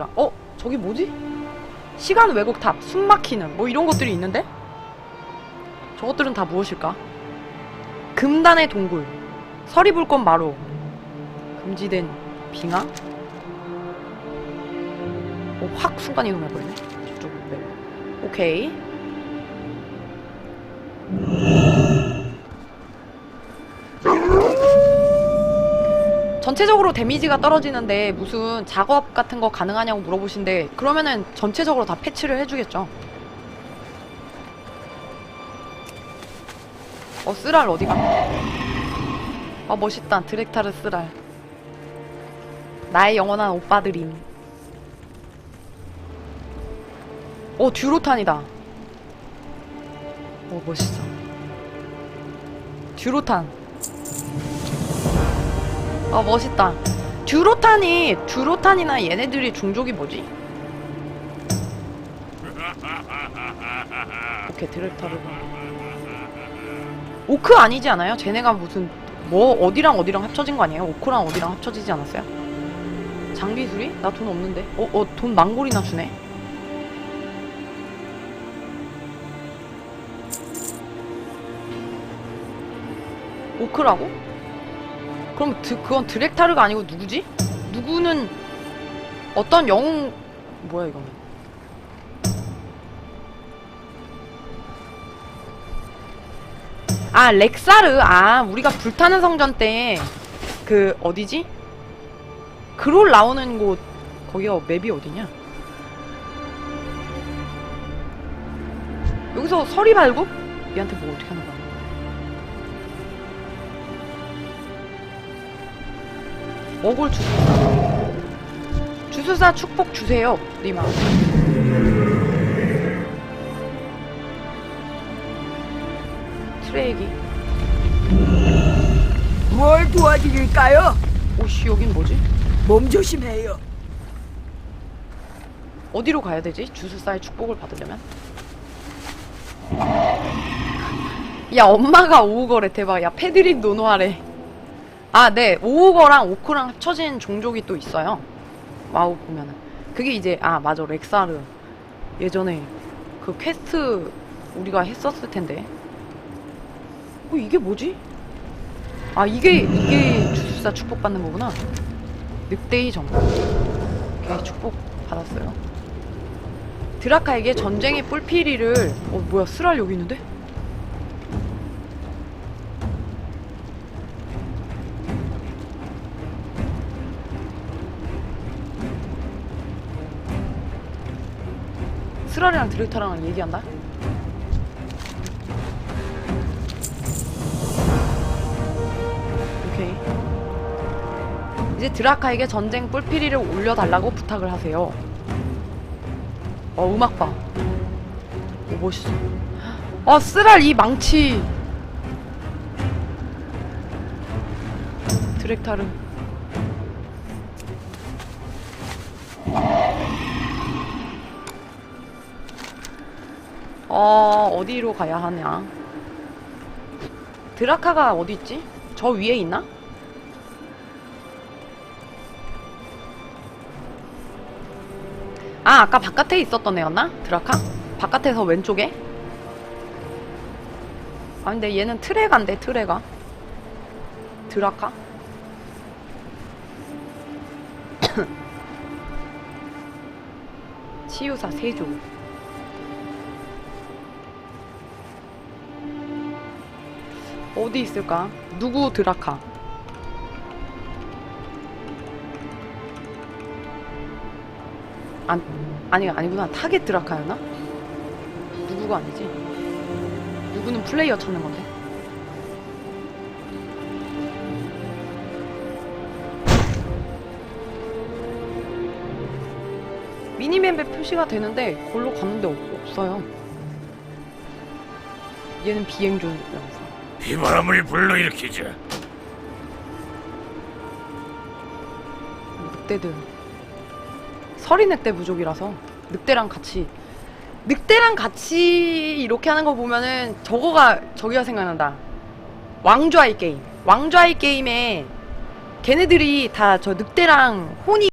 시간. 어? 저기 뭐지? 시간 왜곡 탑, 숨 막히는 뭐 이런 것들이 있는데? 저것들은 다 무엇일까? 금단의 동굴, 서리불꽃 마루, 금지된 빙하? 어, 확 순간 이동해버리네. 저쪽 맵. 오케이. 전체적으로 데미지가 떨어지는데 무슨 작업 같은 거 가능하냐고 물어보신데 그러면은 전체적으로 다 패치를 해주겠죠. 어 쓰랄 어디가? 아 멋있다 드렉타르 쓰랄. 나의 영원한 오빠들임. 어 듀로탄이다. 어 멋있어. 듀로탄. 아 멋있다. 듀로탄이 듀로탄이나 얘네들이 종족이 뭐지? 오케이 드렉타르. 오크 아니지 않아요? 쟤네가 무슨 뭐 어디랑 어디랑 합쳐진 거 아니에요? 오크랑 어디랑 합쳐지지 않았어요? 장비술이? 나돈 없는데. 어, 어, 돈 망골이나 주네. 오크라고? 그럼 드, 그건 드렉타르가 아니고 누구지? 누구는 어떤 영웅 뭐야 이거는? 아 렉사르 아 우리가 불타는 성전 때 그 어디지? 그롤 나오는 곳 거기가 맵이 어디냐? 여기서 서리 발굽? 얘한테 뭐 어떻게 하는 거야? 어골 주술사 주술사 축복 주세요 리마 트레이기 뭘 도와드릴까요? 오씨 여긴 뭐지? 몸 조심해요. 어디로 가야 되지? 주술사의 축복을 받으려면? 야 엄마가 오우거래 대박 야 패드릭 노노하래 아 네. 오우거랑 오크랑 합쳐진 종족이 또 있어요. 와우 보면은. 그게 이제 아 맞아. 렉사르. 예전에 그 퀘스트 우리가 했었을 텐데. 어 이게 뭐지? 아 이게 이게 주술사 축복 받는 거구나. 늑대의 정복 오케이 축복 받았어요. 드라카에게 전쟁의 뿔피리를 어 뭐야 스랄 여기 있는데? 스랄이랑 드렉타랑 얘기한다? 오케이 이제 드라카에게 전쟁 뿔피리를 올려달라고 부탁을 하세요 어 음악 봐. 오 멋있어. 아 쓰랄 이 망치. 드렉타르. 어 어디로 가야 하냐? 드라카가 어디 있지? 저 위에 있나? 아, 아까 바깥에 있었던 애였나? 드라카? 바깥에서 왼쪽에? 아, 근데 얘는 트레가인데, 트레가. 드라카? 치유사 세조. 어디 있을까? 누구 드라카? 안, 아니, 아니구나. 타겟 드라카였나? 누구가 아니지? 누구는 플레이어 찾는 건데? 미니맵에 표시가 되는데, 골로 갔는데 없, 없어요. 얘는 비행존이라면서. 비바람을 불러일으키자. 늑대들. 서리 늑대 부족이라서 늑대랑 같이 늑대랑 같이 이렇게 하는 거 보면은 저거가 저기가 생각난다. 왕좌의 게임. 왕좌의 게임에 걔네들이 다 저 늑대랑 혼이